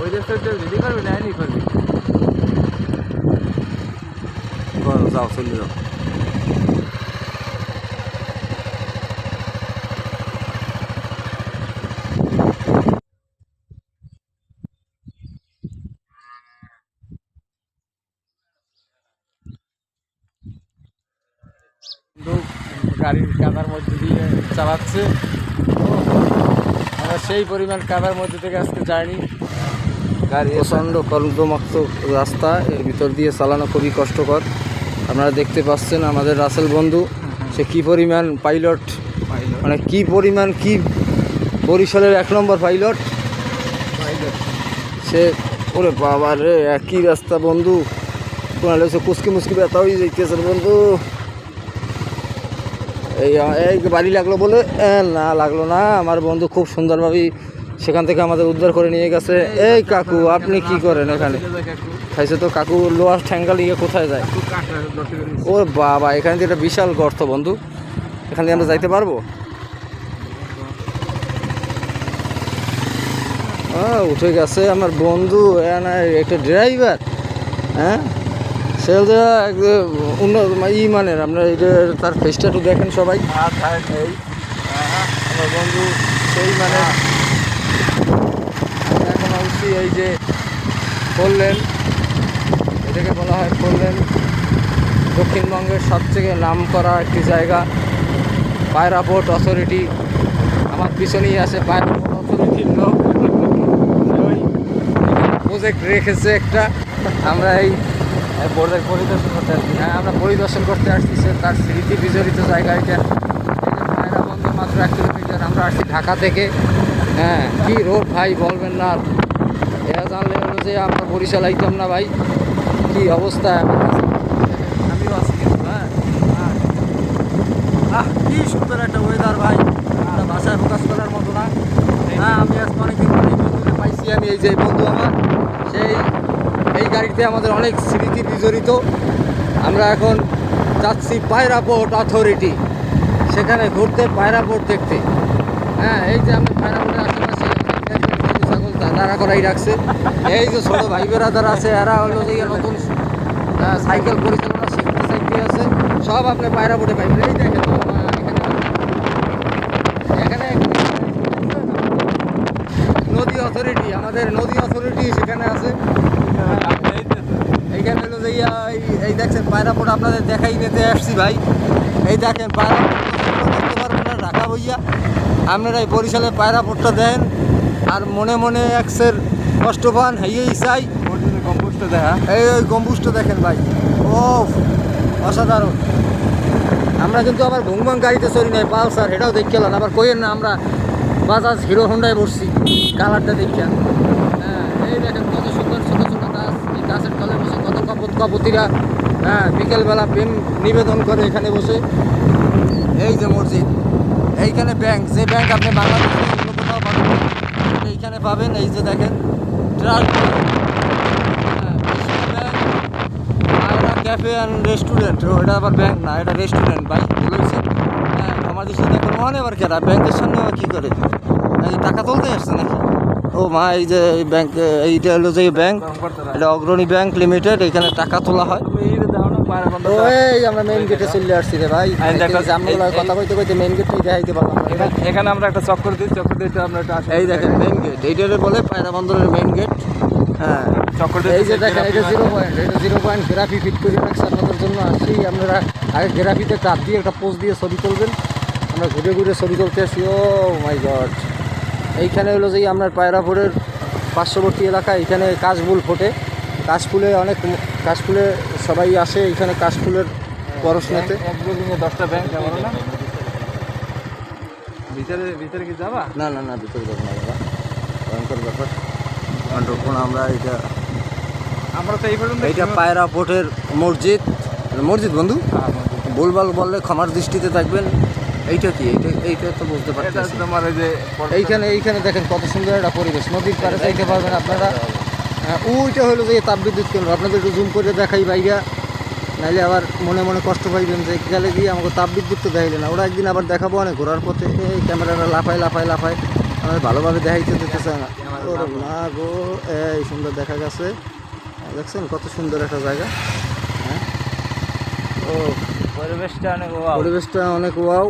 ওই দেশটা রেডি করবি না করবি। যাও লোক গাড়ির কাদার মধ্যে দিয়ে চালাচ্ছে। আমরা সেই পরিমাণ কাদার মধ্যে থেকে আজকে জার্নি গাড়ি প্রচণ্ড কর্দমাক্ত রাস্তা এর ভিতর দিয়ে চালানো খুবই কষ্টকর। আপনারা দেখতে পাচ্ছেন আমাদের রাসেল বন্ধু সে কি পরিমাণ পাইলট। মানে কি পরিমাণ কি বরিশালের এক নম্বর পাইলট। সে ওরে বাবা রে একই রাস্তা বন্ধু। তোমার হচ্ছে কুচকি মুচকি ব্যথা হয়ে যাইতেছে বন্ধু। এই এই বাড়ি লাগল বলে না, লাগল না। আমার বন্ধু খুব সুন্দরভাবে সেখান থেকে আমাদের উদ্ধার করে নিয়ে গেছে। এই কাকু, আপনি কি করেন এখানে? খাইছে তো কাকু, লোয়ার ঠ্যাঙ্গা লিগে কোথায় যায়? ও বাবা, এখানে একটা বিশাল গর্ত বন্ধু। এখান আমরা যাইতে পারব? উঠে গেছে আমার বন্ধু। একটা ড্রাইভার হ্যাঁ? সে যে একদম উন্নত ই মানের। আপনার এটা তার ফেসটা একটু দেখেন সবাই। এই আমার বন্ধু সেই মানে। এখন অবশ্যই এই যে করলেন এটাকে বলা হয় করলেন দক্ষিণবঙ্গের সবথেকে নাম করা একটি জায়গা। পায়রা পোর্ট অথরিটি আমার পিছনেই আছে পায়রা পোর্ট অথরিটির লোক প্রজেক্ট রেখেছে একটা। আমরা এই বোর্ডের পরিদর্শন করতে আসছি। হ্যাঁ আমরা পরিদর্শন করতে আসছি সে তার স্মৃতি বিজড়িত জায়গা এটা পায়রা বন্ধ মাত্র এক কিলোমিটার। আমরা আসছি ঢাকা থেকে। হ্যাঁ কি রোড ভাই বলবেন না এরা জানলে হলো যে আমরা বরিশাল আইতাম না ভাই। কি অবস্থা? আমিও আছি কিন্তু হ্যাঁ। আহ কি সুন্দর একটা ওয়েদার ভাই। ভাষায় প্রকাশ করার মতো না। হ্যাঁ আমি আজকে অনেকদিন পরে বন্ধুকে পাইছি। আমি এই যে বন্ধু আমার। এই গাড়িতে আমাদের অনেক স্মৃতি বিজড়িত। আমরা এখন যাচ্ছি পায়রা পোর্ট অথরিটি। সেখানে ঘুরতে পায়রা পোর্ট দেখতে। হ্যাঁ এই যে আমি পায়রা আশেপাশে ছাগল দাঁড়া করাই রাখছে। এই যে ছোটো ভাই বেড়াদার আছে, এরা হলো যে নতুন সাইকেল পরিচালনা শিখতে শিখতে আছে। সব আপনি পায়রা বোটে পাইবেন। এই দেখেন তো, আহ, এখানে এখানে নদী অথরিটি আমাদের নদী অথরিটি সেখানে আছে। এইখানে হলো যে এই- দেখছেন পায়রা বোট আপনাদের দেখাই নিতে আসছি ভাই। এই দেখেন পায়রা বোট দেখতে পারবেন না ঢাকা বইয়া আপনারা এই বরিশালে পায়রা বোটটা দেন আর মনে মনে একসের কষ্ট পান, হেয়েই চাই। কম্পোস্ট দেখা এই ওই গম্বুজটা দেখেন ভাই। ও অসাধারণ। আমরা কিন্তু আবার ভুংবাং গাড়িতে চলি নাই, পালসার এটাও দেখে এলাম আবার কইেন না আমরা বাজাজ হিরো হোন্ডায় বসছি। কালারটা দেখছেন হ্যাঁ এই দেখেন কত সুন্দর ছোট ছোট গাছ। এই গাছের তলে বসে কত কপত কপতিরা হ্যাঁ বিকেলবেলা প্রেম নিবেদন করে এখানে বসে। এই যে মসজিদ, এইখানে ব্যাংক যে ব্যাংক আপনি বাংলাদেশে পাবেন, এইখানে পাবেন। এই যে দেখেন ট্রাক ক্যাফে অ্যান্ড রেস্টুরেন্ট ওটা আবার ব্যাংক না, এটা রেস্টুরেন্ট ভাই বলেছে হ্যাঁ আমার দিকে দেখুন মনে আবার কেরা ব্যাংকের সামনে কী করে? টাকা তুলতে আসছে নাকি? ও মা এই যে এই ব্যাংক এইটা হলো যে ব্যাংক এটা অগ্রণী ব্যাংক লিমিটেড এখানে টাকা তোলা হয়। ও এই আমরা মেইন গেটে চলে আসছি রে ভাই। কথা কইতে কইতে মেইন গেটটাই দেখাইতে পারলাম। এখানে আমরা একটা চক্কর দিই চক্কর দিতে আমরা একটা এই দেখেন মেইন গেট এইটারে বলে পায়রা বন্দরের মেইন গেট হ্যাঁ। এই যে দেখেন এটা জিরো পয়েন্ট এটা জিরো পয়েন্ট গ্রাফি ফিট করে রাখছে আপনাদের জন্য। আসছি আপনারা আগে গ্রাফিতে কাপ দিয়ে একটা দিয়ে ছবি তুলবেন। আমরা ঘুরে ঘুরে ছবি তুলতে আসি। ও মাই গড এইখানে হলো যে আপনার পায়রাপুরের পার্শ্ববর্তী এলাকা এখানে কাশফুল ফোটে। কাশফুলে অনেক কাশফুলে সবাই আসে এখানে কাশফুলের পরশ নিতে দশটা ব্যাংক ভিতরে ভিতরে কি যাবা? না না না ভিতরে যাব না দাদা ভয়ঙ্কর ব্যাপার। তখন আমরা এটা আমরা তো এই পর্যন্ত এইটা পায়রা পোর্টের মসজিদ। মসজিদ বন্ধু? ভুলভাল বললে ক্ষমার দৃষ্টিতে থাকবেন। এইটা কি? এইটা এইটা তো বুঝতে এটা পারতেছি। তোমার যে এইখানে এইখানে দেখেন কত সুন্দর একটা পরিবেশ। নদীর পাড়ে যাইতে পারবেন আপনারা। হ্যাঁ, ওইটা হলো যে তাপবিদ্যুৎ কেন্দ্র। আপনাদের একটু জুম করে দেখাই বাইরা নাইলে আবার মনে মনে কষ্ট পাইবেন যে গেলে গিয়ে আমাকে তাপ বিদ্যুৎ তো দেখাইলে না। ওরা একদিন আবার দেখাবো অনেক। ঘোরার পথে এই ক্যামেরাটা লাফায় লাফায় লাফায়। আমাদের ভালোভাবে দেখাইতে দিতে চায় না ওরে না গো এই সুন্দর দেখা গেছে দেখছেন কত সুন্দর একটা জায়গা। হ্যাঁ। ও পরিবেশটা অনেক পরিবেশটা অনেক ওয়াও